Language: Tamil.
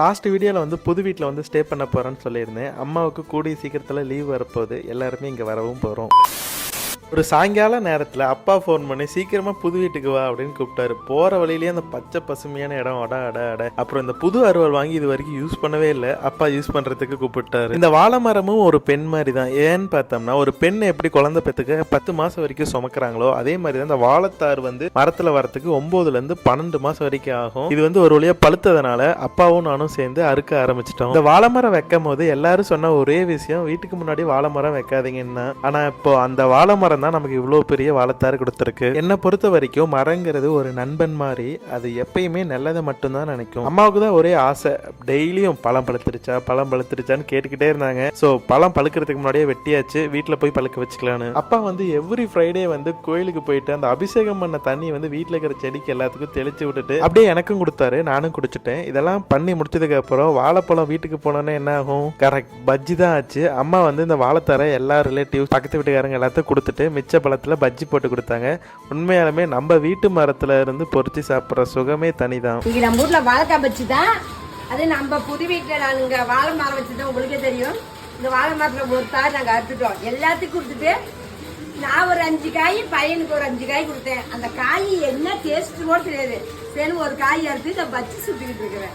லாஸ்ட் வீடியோவில் வந்து புது வீட்டில் வந்து ஸ்டே பண்ண போகிறேன்னு சொல்லியிருந்தேன். அம்மாவுக்கு கூடிய சீக்கிரத்தில் லீவ் வரப்போகுது. எல்லாருமே இங்கே வரவும் போகிறோம் ஒரு சாயங்கால நேரத்தில் அப்பா ஃபோன் பண்ணி சீக்கிரமாக புது வீட்டுக்கு வா அப்படின்னு கூப்பிட்டாரு. போகிற வழியிலேயே அந்த பச்சை பசுமையான இடம் அட அட அட. அப்புறம் இந்த புது அறுவல் வாங்கி இது வரைக்கும் யூஸ் பண்ணவே இல்லை. அப்பா யூஸ் பண்ணுறதுக்கு கூப்பிட்டாரு. இந்த வாழை மரமும் ஒரு பெண் மாதிரி தான். ஏன்னு பார்த்தோம்னா ஒரு பெண் எப்படி குழந்தை பெற்றுக்க பத்து மாதம் வரைக்கும் சுமக்கிறாங்களோ அதே மாதிரி தான் இந்த வாழைத்தார் வந்து மரத்தில் வரத்துக்கு ஒம்போதுலேருந்து பன்னெண்டு மாதம் வரைக்கும் ஆகும். இது வந்து ஒரு வழியாக பழுத்ததுனால அப்பாவும் நானும் சேர்ந்து அறுக்க ஆரம்பிச்சிட்டோம். இந்த வாழை மரம் வைக்கும் போது எல்லாரும் சொன்ன ஒரே விஷயம் வீட்டுக்கு முன்னாடி வாழை மரம் வைக்காதீங்கன்னா ஆனால் இப்போ அந்த வாழை மரம் தான் நமக்கு இவ்வளோ பெரிய வாழைத்தார் கொடுத்துருக்கு. என்னை பொறுத்த வரைக்கும் மரங்கிறது ஒரு நண்பன் மாதிரி அது எப்பயுமே நல்லதை மட்டும்தான் நினைக்கும். அம்மாவுக்கு தான் ஒரே ஆசை. டெய்லியும் பழம் பழுத்துருச்சா பழம் பழுத்துருச்சான்னு கேட்டுக்கிட்டே இருந்தாங்க. ஸோ பழம் பழுக்கிறதுக்கு முன்னாடியே வெட்டியாச்சு. வீட்டில் போய் பழுக்க வச்சுக்கலான்னு. அப்பா வந்து எவ்ரி ஃப்ரைடே வந்து கோயிலுக்கு போயிட்டு அந்த அபிஷேகம் பண்ண தண்ணி வந்து வீட்டில் இருக்கிற செடிக்கு எல்லாத்துக்கும் தெளிச்சு விட்டுட்டு அப்படியே எனக்கும் கொடுத்தாரு நானும் குடிச்சிட்டேன். இதெல்லாம் பண்ணி முடிச்சதுக்கு அப்புறம் வாழைப்பழம் வீட்டுக்கு போனோன்னே என்ன ஆகும்? கரெக்ட் பஜ்ஜி தான் ஆச்சு. அம்மா வந்து இந்த வாழைத்தர எல்லா ரிலேட்டிவ் பக்கத்து வீட்டுக்காரங்க எல்லாத்தையும் கொடுத்துட்டு மிச்ச பழத்தில் பஜ்ஜி போட்டு கொடுத்தாங்க. உண்மையாலுமே நம்ம வீட்டு மரத்துல இருந்து பொறிச்சு சாப்பிட்ற சுகமே தனிதான். இங்கே நம்ம ஊர்ல வாழைக்காய் பஜ்ஜி தான். அது நம்ம புது வீட்டுல இங்கே வாழை மரம் வச்சுதான் உங்களுக்கே தெரியும். இந்த வாழை மரத்துல ஒரு தாய் நாங்க அறுத்துட்டோம். எல்லாத்துக்கும் கொடுத்துட்டு நான் ஒரு அஞ்சு காய் பையனுக்கு ஒரு அஞ்சு காய் கொடுத்தேன். அந்த காய் என்ன டேஸ்ட் கூட தெரியாது. சரி ஒரு காய் அறுத்து இதை பச்சி சுத்திக்கிட்டு இருக்கிறேன்.